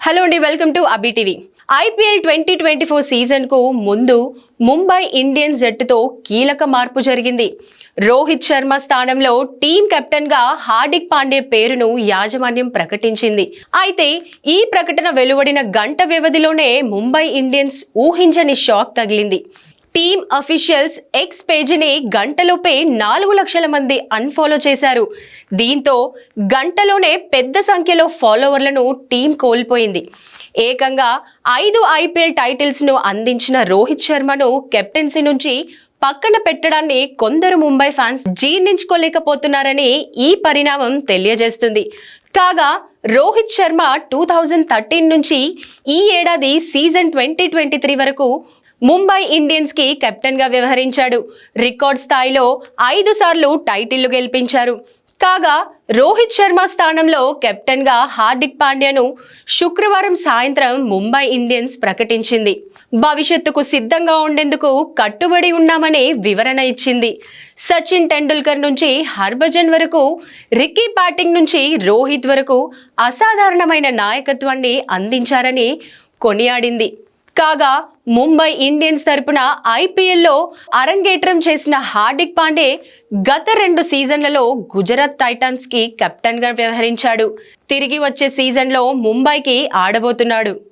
Hello అండి welcome to Abi TV IPL twenty twenty four సీజన్కు ముందు Mumbai Indians జట్టుతో కీలక మార్పు జరిగింది. రోహిత్ శర్మ స్థానంలో టీం కెప్టెన్గా హార్దిక్ పాండే పేరును యాజమాన్యం ప్రకటించింది. అయితే ఈ ప్రకటన వెలువడిన గంట వ్యవధిలోనే ముంబై ఇండియన్స్ ఊహించని షాక్ తగిలింది. టీమ్ అఫీషియల్స్ ఎక్స్ పేజీని గంటలోపే నాలుగు లక్షల మంది అన్ఫాలో చేశారు. దీంతో గంటలోనే పెద్ద సంఖ్యలో ఫాలోవర్లను టీం కోల్పోయింది. ఏకంగా ఐదు ఐపీఎల్ టైటిల్స్ను అందించిన రోహిత్ శర్మను కెప్టెన్సీ నుంచి పక్కన పెట్టడాన్ని కొందరు ముంబై ఫ్యాన్స్ జీర్ణించుకోలేకపోతున్నారని ఈ పరిణామం తెలియజేస్తుంది. కాగా Rohit Sharma two thousand thirteen నుంచి ఈ ఏడాది సీజన్ ట్వంటీ ట్వంటీ త్రీ వరకు ముంబై ఇండియన్స్కి కెప్టెన్గా వ్యవహరించాడు. రికార్డ్ స్థాయిలో ఐదు సార్లు టైటిళ్ళు గెలిపించారు. కాగా రోహిత్ శర్మ స్థానంలో కెప్టెన్గా హార్దిక్ పాండ్యాను శుక్రవారం సాయంత్రం ముంబై ఇండియన్స్ ప్రకటించింది. భవిష్యత్తుకు సిద్ధంగా ఉండేందుకు కట్టుబడి ఉన్నామని వివరణ ఇచ్చింది. సచిన్ టెండూల్కర్ నుంచి హర్భజన్ వరకు రిక్కీ బ్యాటింగ్ నుంచి రోహిత్ వరకు అసాధారణమైన నాయకత్వాన్ని అందించారని కొనియాడింది. కాగా ముంబై ఇండియన్స్ తరపున ఐపీఎల్లో అరంగేట్రం చేసిన హార్దిక్ పాండే గత రెండు సీజన్లలో గుజరాత్ టైటాన్స్కి కి కెప్టెన్గా వ్యవహరించాడు. తిరిగి వచ్చే సీజన్లో ముంబైకి ఆడబోతున్నాడు.